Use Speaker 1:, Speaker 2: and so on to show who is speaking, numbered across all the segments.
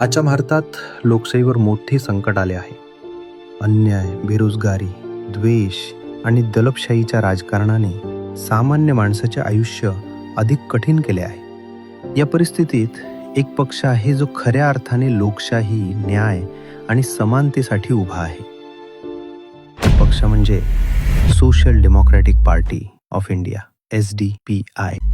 Speaker 1: आजच्या भारतात लोकशाहीवर मोठे संकट आले आहे. अन्याय बेरोजगारी द्वेष आणि दलपशाहीच्या राजकारणाने सामान्य माणसाचे आयुष्य अधिक कठीण केले आहे. या परिस्थितीत एक पक्ष आहे जो खऱ्या अर्थाने लोकशाही न्याय आणि समानतेसाठी उभा आहे. पक्ष म्हणजे social democratic party of India S D P I.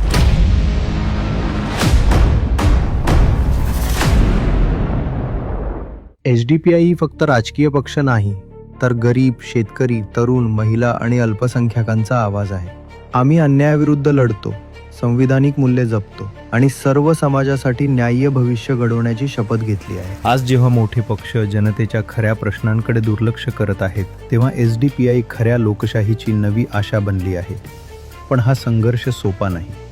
Speaker 1: H D P I ही फक्त राजकीय पक्ष नाही तर गरीब शेतकरी तरुण महिला आणि अल्पसंख्याकांचा आवाज आहे. आम्ही अन्यायाविरुद्ध लढतो संविधानिक मूल्ये जपतो आणि सर्व समाजासाठी न्याय्य भविष्य घडवण्याची शपथ घेतली आहे. आज जेव्हा मोठे पक्ष जनतेच्या खऱ्या प्रश्नांकडे दुर्लक्ष करत आहेत तेव्हा एस डी पी आय खऱ्या लोकशाहीची नवी आशा बनली आहे. पण हा संघर्ष सोपा नाही.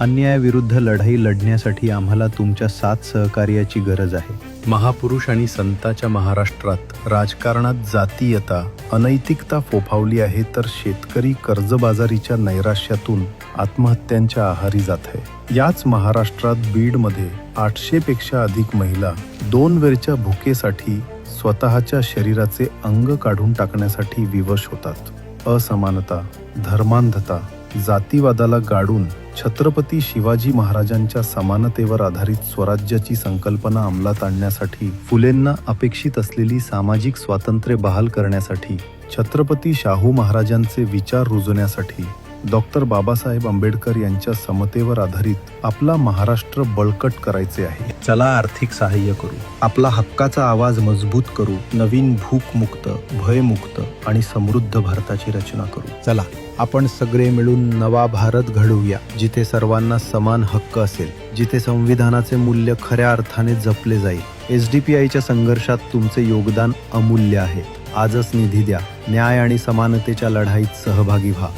Speaker 1: अन्यायाविरुद्ध लढाई लढण्यासाठी आम्हाला तुमच्या साथ सहकार्याची गरज आहे. महापुरुष आणि संताच्या महाराष्ट्रात राजकारणात जातीयता अनैतिकता फोफावली आहे तर शेतकरी कर्जबाजारीच्या नैराश्यातून आत्महत्यांच्या आहारी जात आहे. याच महाराष्ट्रात बीडमध्ये आठशे पेक्षा अधिक महिला दोन वेळच्या भुकेसाठी स्वतःच्या शरीराचे अंग काढून टाकण्यासाठी विवश होतात. असमानता धर्मांधता जातीवादाला गाडून छत्रपती शिवाजी महाराजांच्या समानतेवर आधारित स्वराज्याची संकल्पना अंमलात आणण्यासाठी फुलेंना अपेक्षित असलेली सामाजिक स्वातंत्र्य बहाल करण्यासाठी छत्रपती शाहू महाराजांचे विचार रुजवण्यासाठी डॉक्टर बाबासाहेब आंबेडकर यांच्या समतेवर आधारित आपला महाराष्ट्र बळकट करायचे आहे. चला आर्थिक सहाय्य करू. आपला हक्काचा आवाज मजबूत करू. नवीन भूकमुक्त भयमुक्त आणि समृद्ध भारताची रचना करू. चला आपण सगळे मिळून नवा भारत घडवूया जिथे सर्वांना समान हक्क असेल जिथे संविधानाचे मूल्य खऱ्या अर्थाने जपले जाईल. एस डी पी आयच्या संघर्षात तुमचे योगदान अमूल्य आहे. आजच निधी द्या. न्याय आणि समानतेच्या लढाईत सहभागी व्हा.